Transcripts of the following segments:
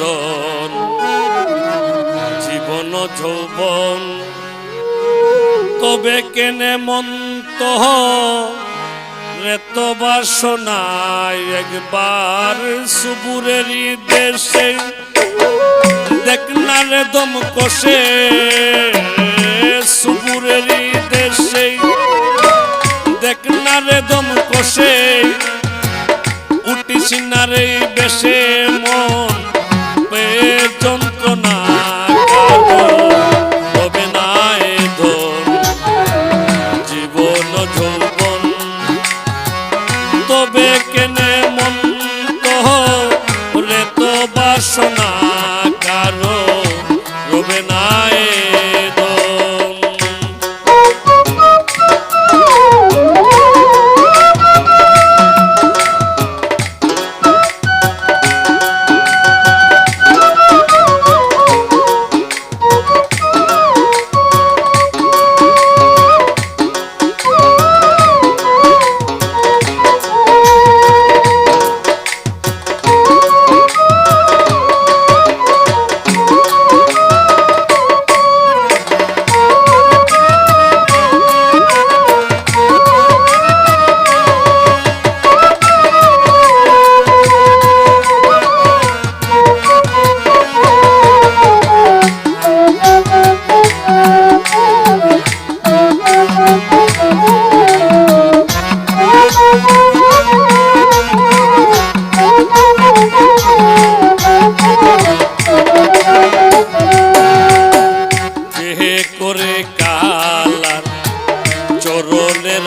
মদন জীবন যৌবন, তবে কেনে মন্ত রেত বাসনায় একবার সুবুরের দেশে দেখনার দম কষে সুবুরের দেশে। দেখনার দম কষে উঠিস না রে সোনা চরণের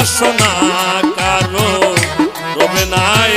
বাসনা কারও রবে নাই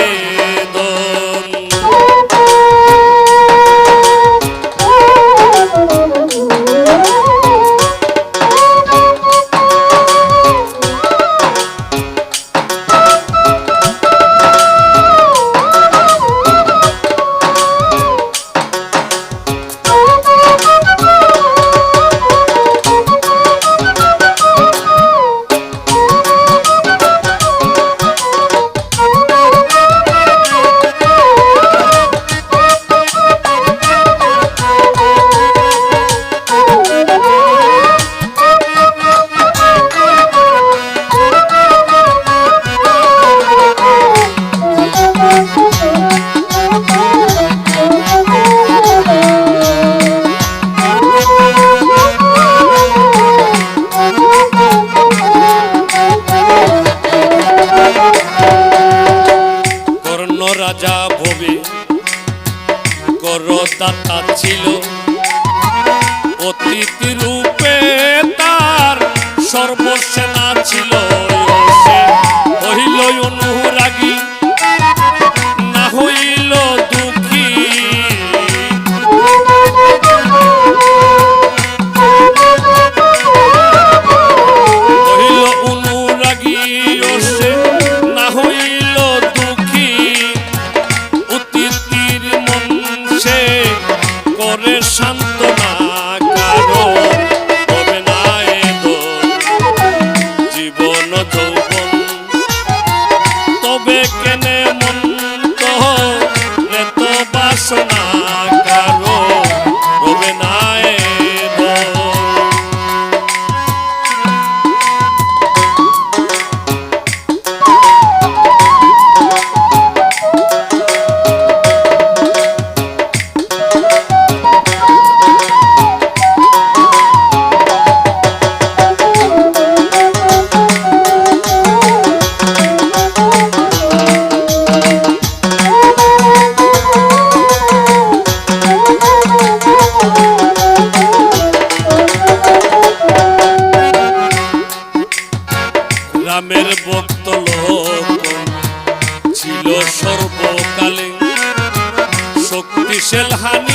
হানিল